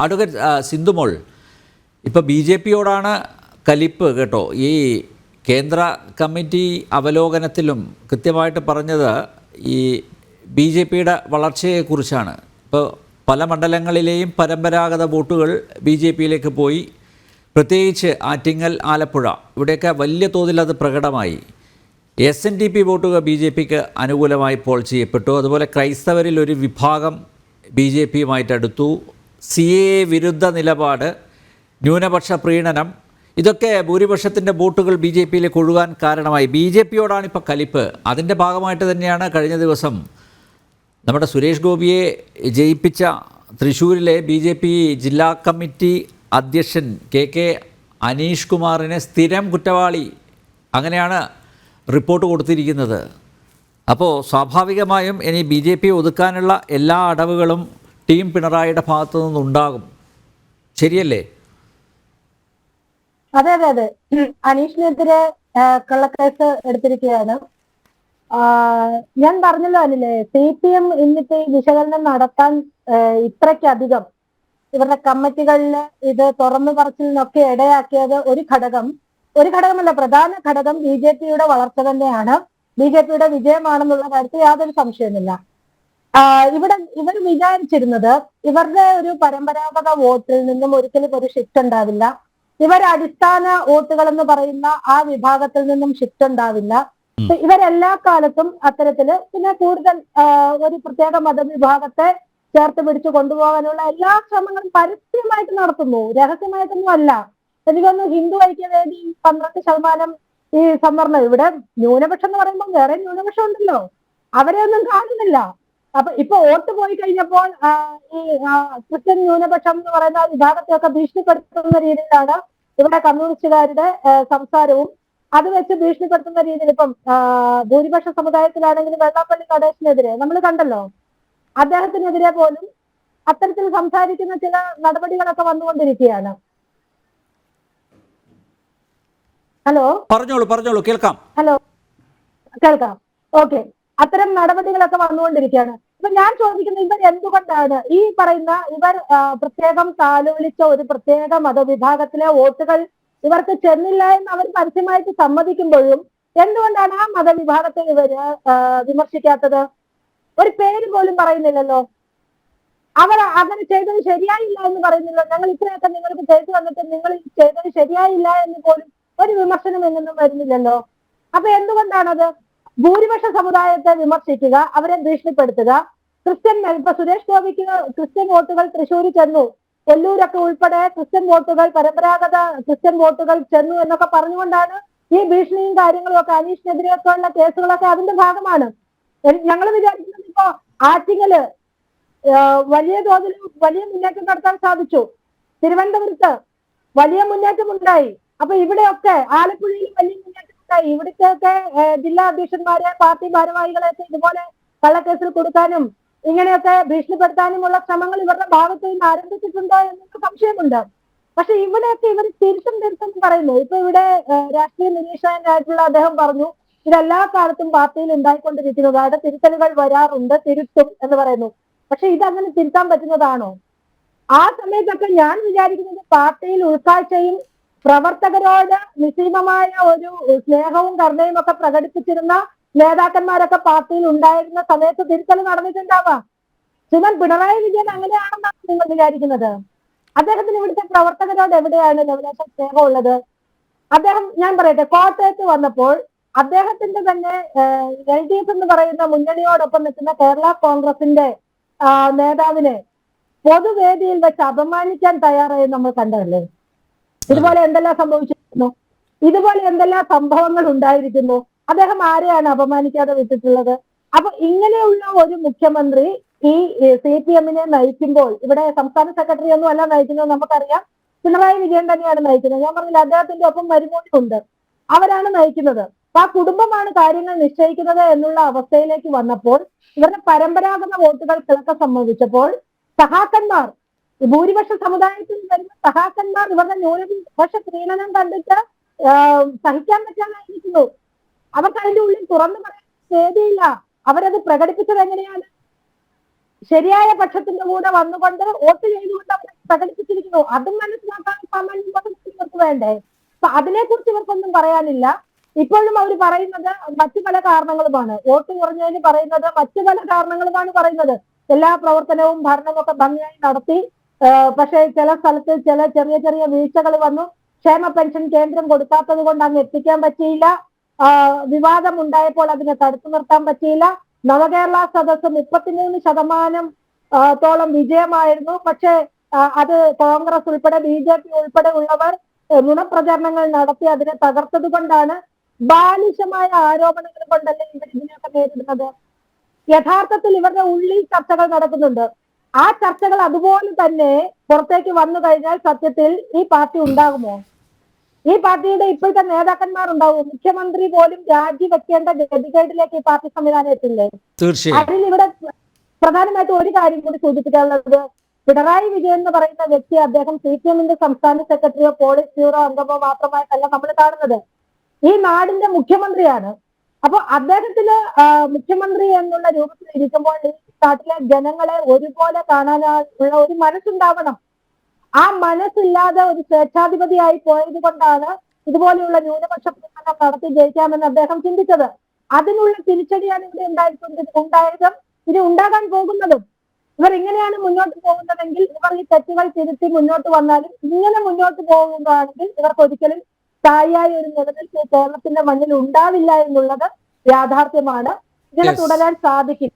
Advocate Sindhumol. ഇപ്പോൾ B J പിയോടാണ് കലിപ്പ് കേട്ടോ. ഈ കേന്ദ്ര കമ്മിറ്റി അവലോകനത്തിലും കൃത്യമായിട്ട് പറഞ്ഞത് ഈ ബി ജെ പിയുടെ വളർച്ചയെക്കുറിച്ചാണ്. ഇപ്പോൾ പല മണ്ഡലങ്ങളിലെയും പരമ്പരാഗത വോട്ടുകൾ ബി ജെ പിയിലേക്ക് പോയി. പ്രത്യേകിച്ച് ആറ്റിങ്ങൽ ആലപ്പുഴ ഇവിടെയൊക്കെ വലിയ തോതിൽ അത് പ്രകടമായി. എസ് എൻ ഡി പി വോട്ടുകൾ ബി ജെ പിക്ക് അനുകൂലമായി പോൾ ചെയ്യപ്പെട്ടു. അതുപോലെ ക്രൈസ്തവരിൽ ഒരു വിഭാഗം ബി ജെ പിയുമായിട്ട് അടുത്തു. സി എ വിരുദ്ധ നിലപാട് ന്യൂനപക്ഷ പ്രീണനം ഇതൊക്കെ ഭൂരിപക്ഷത്തിന്റെ വോട്ടുകൾ ബി ജെ പിയിലേക്ക് ഒഴുകാൻ കാരണമായി. ബി ജെ പിയോടാണ് ഇപ്പോൾ കലിപ്പ്. അതിന്റെ ഭാഗമായിട്ട് തന്നെയാണ് കഴിഞ്ഞ ദിവസം നമ്മുടെ സുരേഷ് ഗോപിയെ ജയിപ്പിച്ച തൃശ്ശൂരിലെ ബി ജെ പി ജില്ലാ കമ്മിറ്റി അധ്യക്ഷൻ കെ കെ അനീഷ് കുമാറിനെ സ്ഥിരം കുറ്റവാളി അങ്ങനെയാണ് റിപ്പോർട്ട് കൊടുത്തിരിക്കുന്നത്. അപ്പോൾ സ്വാഭാവികമായും ഇനി ബി ജെ പി ഒതുക്കാനുള്ള എല്ലാ അടവുകളും ടീം പിണറായിയുടെ ഭാഗത്തു നിന്നുണ്ടാകും. ശരിയല്ലേ? അതെ അതെ അതെ. അനീഷിനെതിരെ കള്ളക്കേസ് എടുത്തിരിക്കുകയാണ്. ഞാൻ പറഞ്ഞല്ലോ അല്ലേ സി പി എം ഇന്നിപ്പോ ഈ വിശകലനം നടത്താൻ ഇത്രയ്ക്കധികം ഇവരുടെ കമ്മിറ്റികളിൽ ഇത് തുറന്നു പറച്ചിലിനൊക്കെ ഇടയാക്കിയത് ഒരു ഘടകം ഒരു ഘടകമല്ല പ്രധാന ഘടകം ബി ജെ പിയുടെ വളർച്ച തന്നെയാണ്. ബി ജെ പിയുടെ വിജയമാണെന്നുള്ള കാര്യത്തിൽ യാതൊരു സംശയവുമില്ല. ഇവിടെ ഇവർ വിചാരിച്ചിരുന്നത് ഇവരുടെ ഒരു പരമ്പരാഗത വോട്ടിൽ നിന്നും ഒരിക്കലും ഒരു ഷിഫ്റ്റ് ഉണ്ടാവില്ല. ഇവർ അടിസ്ഥാന വോട്ടുകൾ എന്ന് പറയുന്ന ആ വിഭാഗത്തിൽ നിന്നും ഷിഫ്റ്റ് ഉണ്ടാവില്ല. ഇവരെല്ലാ കാലത്തും അത്തരത്തിൽ പിന്നെ കൂടുതൽ ഒരു പ്രത്യേക മതവിഭാഗത്തെ ചേർത്ത് പിടിച്ചു കൊണ്ടുപോകാനുള്ള എല്ലാ ശ്രമങ്ങളും പരസ്യമായിട്ട് നടത്തുന്നു. രഹസ്യമായിട്ടൊന്നും അല്ല. എനിക്കൊന്ന് ഹിന്ദു ഐക്യവേദി പന്ത്രണ്ട് ശതമാനം ഈ സംവരണം ഇവിടെ ന്യൂനപക്ഷം എന്ന് പറയുമ്പോൾ വേറെ ന്യൂനപക്ഷം ഉണ്ടല്ലോ. അവരെ ഒന്നും കാണുന്നില്ല. അപ്പൊ ഇപ്പൊ വോട്ട് പോയി കഴിഞ്ഞപ്പോൾ ഈ ക്രിസ്ത്യൻ ന്യൂനപക്ഷം എന്ന് പറയുന്ന വിഭാഗത്തെയൊക്കെ ഭീഷണിപ്പെടുത്തുന്ന രീതിയിലാണ് ഇവിടെ കമ്മ്യൂണിസ്റ്റുകാരുടെ സംസാരവും. അത് വെച്ച് ഭീഷണിപ്പെടുത്തുന്ന രീതിയിൽ ഇപ്പം ഭൂരിപക്ഷ സമുദായത്തിലാണെങ്കിൽ വെള്ളാപ്പള്ളി നടേശനെതിരെ നമ്മൾ കണ്ടല്ലോ. അദ്ദേഹത്തിനെതിരെ പോലും അത്തരത്തിൽ സംസാരിക്കുന്ന ചില നടപടികളൊക്കെ വന്നുകൊണ്ടിരിക്കുകയാണ്. ഹലോ? പറഞ്ഞോളൂ പറഞ്ഞോളൂ കേൾക്കാം. ഹലോ? കേൾക്കാം. ഓക്കെ. അത്തരം നടപടികളൊക്കെ വന്നുകൊണ്ടിരിക്കുകയാണ്. അപ്പൊ ഞാൻ ചോദിക്കുന്നത് ഇവർ എന്തുകൊണ്ടാണ്? ഈ പറയുന്ന ഇവർ പ്രത്യേകം താലോലിച്ച ഒരു പ്രത്യേക മതവിഭാഗത്തിലെ വോട്ടുകൾ ഇവർക്ക് ചെന്നില്ല എന്ന് അവർ പരസ്യമായിട്ട് സമ്മതിക്കുമ്പോഴും എന്തുകൊണ്ടാണ് ആ മതവിഭാഗത്തെ ഇവർ വിമർശിക്കാത്തത്? ഒരു പേര് പോലും പറയുന്നില്ലല്ലോ. അവർ അങ്ങനെ ചെയ്തത് ശരിയായില്ല എന്ന് പറയുന്നില്ല. ഞങ്ങൾ ഇത്രയൊക്കെ നിങ്ങൾക്ക് ചെയ്തു വന്നിട്ട് നിങ്ങൾ ചെയ്തത് ശരിയായില്ല എന്ന് പോലും ഒരു വിമർശനം എന്നൊന്നും വരുന്നില്ലല്ലോ. അപ്പൊ എന്തുകൊണ്ടാണത്? ഭൂരിപക്ഷ സമുദായത്തെ വിമർശിക്കുക അവരെ ഭീഷണിപ്പെടുത്തുക. ക്രിസ്ത്യൻ ഇപ്പൊ സുരേഷ് ഗോപിക്ക് ക്രിസ്ത്യൻ വോട്ടുകൾ തൃശ്ശൂരിൽ ചെന്നു. കൊല്ലൂരൊക്കെ ഉൾപ്പെടെ ക്രിസ്ത്യൻ വോട്ടുകൾ പരമ്പരാഗത ക്രിസ്ത്യൻ വോട്ടുകൾ ചെന്നു എന്നൊക്കെ പറഞ്ഞുകൊണ്ടാണ് ഈ ഭീഷണിയും കാര്യങ്ങളും ഒക്കെ അനീഷിനെതിരെയൊക്കെ ഉള്ള കേസുകളൊക്കെ അതിന്റെ ഭാഗമാണ്. ഞങ്ങൾ വിചാരിക്കുന്നത് ഇപ്പോ ആറ്റിങ്ങൽ വലിയ തോതിൽ വലിയ മുന്നേറ്റം നടത്താൻ സാധിച്ചു. തിരുവനന്തപുരത്ത് വലിയ മുന്നേറ്റം ഉണ്ടായി അപ്പൊ ഇവിടെയൊക്കെ ആലപ്പുഴയിൽ വലിയ മുന്നേറ്റം ഇവിടുത്തെ ജില്ലാ അധ്യക്ഷന്മാരെ പാർട്ടി ഭാരവാഹികളെയൊക്കെ ഇതുപോലെ കള്ളക്കേസിൽ കൊടുക്കാനും ഇങ്ങനെയൊക്കെ ഭീഷണിപ്പെടുത്താനുമുള്ള ശ്രമങ്ങൾ ഇവരുടെ ഭാഗത്ത് നിന്ന് ആരംഭിച്ചിട്ടുണ്ടോ എന്നൊക്കെ സംശയമുണ്ട്. പക്ഷെ ഇവിടെയൊക്കെ ഇവർ തിരുത്തും തിരുത്തും പറയുന്നു. ഇപ്പൊ ഇവിടെ രാഷ്ട്രീയ നിരീക്ഷകനായിട്ടുള്ള അദ്ദേഹം പറഞ്ഞു ഇതെല്ലാ കാലത്തും പാർട്ടിയിൽ ഉണ്ടായിക്കൊണ്ടിരിക്കുന്നതാണ് തിരുത്തലുകൾ വരാറുണ്ട് തിരുത്തും എന്ന് പറയുന്നു. പക്ഷെ ഇതങ്ങനെ തിരുത്താൻ പറ്റുന്നതാണോ? ആ സമയത്തൊക്കെ ഞാൻ വിചാരിക്കുന്നത് പാർട്ടിയിൽ ഉൾക്കാഴ്ചയും പ്രവർത്തകരോട് നിസ്സീമമായ ഒരു സ്നേഹവും കരുണയും ഒക്കെ പ്രകടിപ്പിച്ചിരുന്ന നേതാക്കന്മാരൊക്കെ പാർട്ടിയിൽ ഉണ്ടായിരുന്ന സമയത്ത് തിരുത്തൽ നടന്നിട്ടുണ്ടാവാം? ശിവൻ പിണറായി വിജയൻ അങ്ങനെയാണെന്നാണ് നിങ്ങൾ വിചാരിക്കുന്നത്? അദ്ദേഹത്തിന് ഇവിടുത്തെ പ്രവർത്തകരോട് എവിടെയാണ് ലവലേശ സ്നേഹമുള്ളത് അദ്ദേഹം ഞാൻ പറയട്ടെ കോട്ടയത്ത് വന്നപ്പോൾ അദ്ദേഹത്തിന്റെ തന്നെ എൽ ഡി എഫ് എന്ന് പറയുന്ന മുന്നണിയോടൊപ്പം നിൽക്കുന്ന കേരള കോൺഗ്രസിന്റെ നേതാവിനെ പൊതുവേദിയിൽ വെച്ച് അപമാനിക്കാൻ തയ്യാറായി നമ്മൾ കണ്ടതല്ലേ? ഇതുപോലെ എന്തെല്ലാം സംഭവിച്ചിരിക്കുന്നു? ഇതുപോലെ എന്തെല്ലാം സംഭവങ്ങൾ ഉണ്ടായിരിക്കുന്നു? അദ്ദേഹം ആരെയാണ് അപമാനിക്കാതെ വിട്ടിട്ടുള്ളത്? അപ്പൊ ഇങ്ങനെയുള്ള ഒരു മുഖ്യമന്ത്രി ഈ സി പി എമ്മിനെ നയിക്കുമ്പോൾ ഇവിടെ സംസ്ഥാന സെക്രട്ടറി ഒന്നും അല്ല നയിക്കുന്നത് നമുക്കറിയാം. പിണറായി വിജയൻ തന്നെയാണ് നയിക്കുന്നത്. ഞാൻ പറഞ്ഞില്ല അദ്ദേഹത്തിന്റെ ഒപ്പം മരുമോനുണ്ട് അവരാണ് നയിക്കുന്നത്. അപ്പൊ ആ കുടുംബമാണ് കാര്യങ്ങൾ നിശ്ചയിക്കുന്നത് എന്നുള്ള അവസ്ഥയിലേക്ക് വന്നപ്പോൾ ഇവരുടെ പരമ്പരാഗത വോട്ടുകൾ തിളക്കം സംബന്ധിച്ചപ്പോൾ സഹാക്കന്മാർ ഭൂരിപക്ഷ സമുദായത്തിൽ വരുന്ന സഹാക്കന്മാർ ഇവരുടെ ന്യൂനപക്ഷ പ്രീണനം കണ്ടിട്ട് സഹിക്കാൻ പറ്റാതായിരിക്കുന്നു. അവർക്ക് അതിന്റെ ഉള്ളിൽ തുറന്നു പറയാൻ വേദിയില്ല അവരത് പ്രകടിപ്പിച്ചത് എങ്ങനെയാണ്? ശരിയായ പക്ഷത്തിന്റെ കൂടെ വന്നുകൊണ്ട് വോട്ട് ചെയ്തുകൊണ്ട് അവർ പ്രകടിപ്പിച്ചിരിക്കുന്നു. അതും മനസ്സിലാക്കാൻ സാമാന്യം ഇവർക്ക് വേണ്ടേ? അപ്പൊ അതിനെക്കുറിച്ച് ഇവർക്കൊന്നും പറയാനില്ല. ഇപ്പോഴും അവർ പറയുന്നത് മറ്റു പല കാരണങ്ങളുമാണ്. വോട്ട് കുറഞ്ഞതിന് പറയുന്നത് മറ്റു പല കാരണങ്ങളുമാണ് പറയുന്നത്. എല്ലാ പ്രവർത്തനവും ഭരണമൊക്കെ ഭംഗിയായി നടത്തി പക്ഷേ ചില സ്ഥലത്ത് ചില ചെറിയ ചെറിയ വീഴ്ചകൾ വന്നു. ക്ഷേമ പെൻഷൻ കേന്ദ്രം കൊടുക്കാത്തത് കൊണ്ട് അങ്ങ് എത്തിക്കാൻ പറ്റിയില്ല. വിവാദം ഉണ്ടായപ്പോൾ അതിനെ തടുത്തു നിർത്താൻ പറ്റിയില്ല. നവകേരള സദസ്സ് മുപ്പത്തിമൂന്ന് ശതമാനം തോളം വിജയമായിരുന്നു. പക്ഷേ അത് കോൺഗ്രസ് ഉൾപ്പെടെ ബി ജെ പി ഉൾപ്പെടെ ഉള്ളവർ ഗുണപ്രചരണങ്ങൾ നടത്തി അതിനെ തകർത്തത് കൊണ്ടാണ് ബാലിശമായ ആരോപണങ്ങൾ കൊണ്ടല്ലേ ഇവർ ഇതിനെയൊക്കെ നേരിടുന്നത്? യഥാർത്ഥത്തിൽ ഇവരുടെ ഉള്ളിൽ ചർച്ചകൾ നടക്കുന്നുണ്ട്. ആ ചർച്ചകൾ അതുപോലെ തന്നെ പുറത്തേക്ക് വന്നു കഴിഞ്ഞാൽ സത്യത്തിൽ ഈ പാർട്ടി ഉണ്ടാകുമോ? ഈ പാർട്ടിയുടെ ഇപ്പോഴത്തെ നേതാക്കന്മാർ ഉണ്ടാവും മുഖ്യമന്ത്രി പോലും രാജിവെക്കേണ്ട ഗതികേടിലേക്ക് ഈ പാർട്ടി സംവിധാനം എത്തില്ലേ? അതിൽ ഇവിടെ പ്രധാനമായിട്ടും ഒരു കാര്യം കൂടി സൂചിപ്പിക്കാനുള്ളത് പിണറായി വിജയൻ എന്ന് പറയുന്ന വ്യക്തി അദ്ദേഹം സി പി എമ്മിന്റെ സംസ്ഥാന സെക്രട്ടറിയോ പോളിറ്റ് ബ്യൂറോ അംഗമോ മാത്രമായിട്ടല്ല നമ്മൾ കാണുന്നത്. ഈ നാടിന്റെ മുഖ്യമന്ത്രിയാണ്. അപ്പൊ അദ്ദേഹത്തിന് മുഖ്യമന്ത്രി എന്നുള്ള രൂപത്തിൽ ഇരിക്കുമ്പോൾ നാട്ടിലെ ജനങ്ങളെ ഒരുപോലെ കാണാനുള്ള ഒരു മനസ്സുണ്ടാവണം. ആ മനസ്സില്ലാതെ ഒരു സ്വേച്ഛാധിപതിയായി പോയത് കൊണ്ടാണ് ഇതുപോലെയുള്ള ന്യൂനപക്ഷ പ്രകടനം നടത്തി ജയിക്കാമെന്ന് അദ്ദേഹം ചിന്തിച്ചത്. അതിനുള്ള തിരിച്ചടിയാണ് ഇവിടെ ഉണ്ടായിട്ടുണ്ട് ഉണ്ടായതും ഇനി ഉണ്ടാകാൻ പോകുന്നതും. ഇവർ ഇങ്ങനെയാണ് മുന്നോട്ട് പോകുന്നതെങ്കിൽ ഇവർ ഈ തെറ്റുകൾ തിരുത്തി മുന്നോട്ട് വന്നാലും ഇങ്ങനെ മുന്നോട്ട് പോകുകയാണെങ്കിൽ ഇവർക്ക് ഒരിക്കലും സ്ഥായിയായ ഒരു നിലനിൽപ്പ് കേരളത്തിന്റെ മണ്ണിൽ ഉണ്ടാവില്ല എന്നുള്ളത് യാഥാർത്ഥ്യമാണ്. ഇതിനെ. തുടരാൻ സാധിക്കും